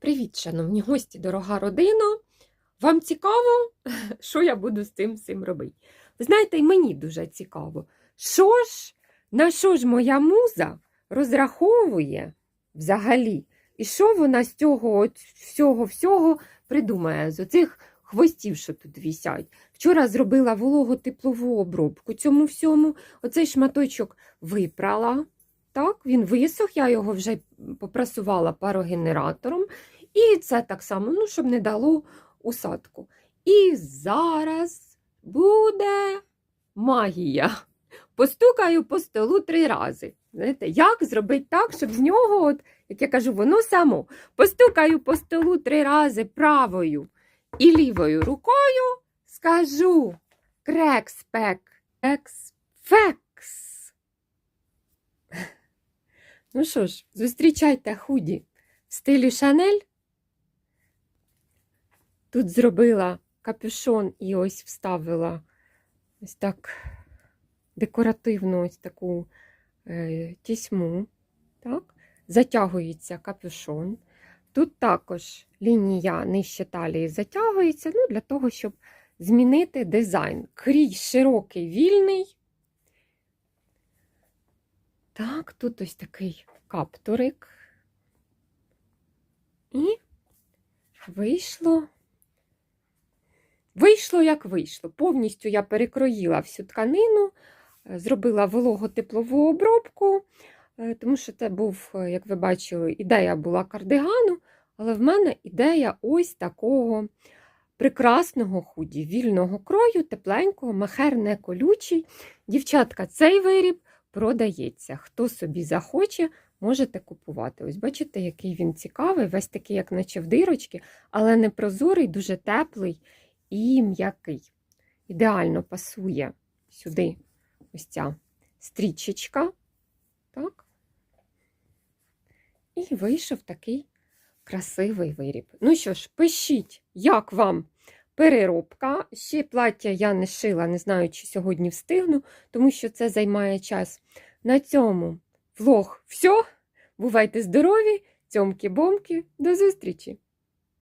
Привіт, шановні гості, дорога родина. Вам цікаво, що я буду з цим всім робити? Ви знаєте, і мені дуже цікаво, що ж, на що ж моя муза розраховує взагалі, і що вона з цього всього-всього придумає, з оцих хвостів, що тут вісять. Вчора зробила вологотеплову обробку цьому всьому. Оцей шматочок випрала. Так, він висох, я його вже попрасувала парогенератором. І це так само, ну, щоб не дало усадку. І зараз буде магія. Постукаю по столу три рази. Знаєте, як зробити так, щоб з нього, от, як я кажу, воно само. Постукаю по столу три рази правою і лівою рукою, скажу крекспек, ексфекс. Ну що ж, зустрічайте худі в стилі Шанель. Тут зробила капюшон і ось вставила ось так декоративну ось таку е, тісьму. Так? Затягується капюшон. Тут також лінія нижче талії затягується ну, для того, щоб змінити дизайн. Крій широкий, вільний. Так, тут ось такий каптурик. І вийшло. Вийшло, як вийшло. Повністю я перекроїла всю тканину, е, зробила вологотеплову обробку, е, тому що це був, е, як ви бачили, ідея була кардигану, але в мене ідея ось такого прекрасного худі, вільного крою, тепленького, махер не колючий. Дівчатка, цей виріб продається. Хто собі захоче, можете купувати. Ось бачите, який він цікавий, весь такий, як наче в дирочки, але не прозорий, дуже теплий і м'який. Ідеально пасує сюди ось ця стрічечка. Так. І вийшов такий красивий виріб. Ну що ж, пишіть, як вам переробка. Ще плаття я не шила, не знаю, чи сьогодні встигну, тому що це займає час. На цьому влог все. Бувайте здорові, цьомки-бомки, до зустрічі!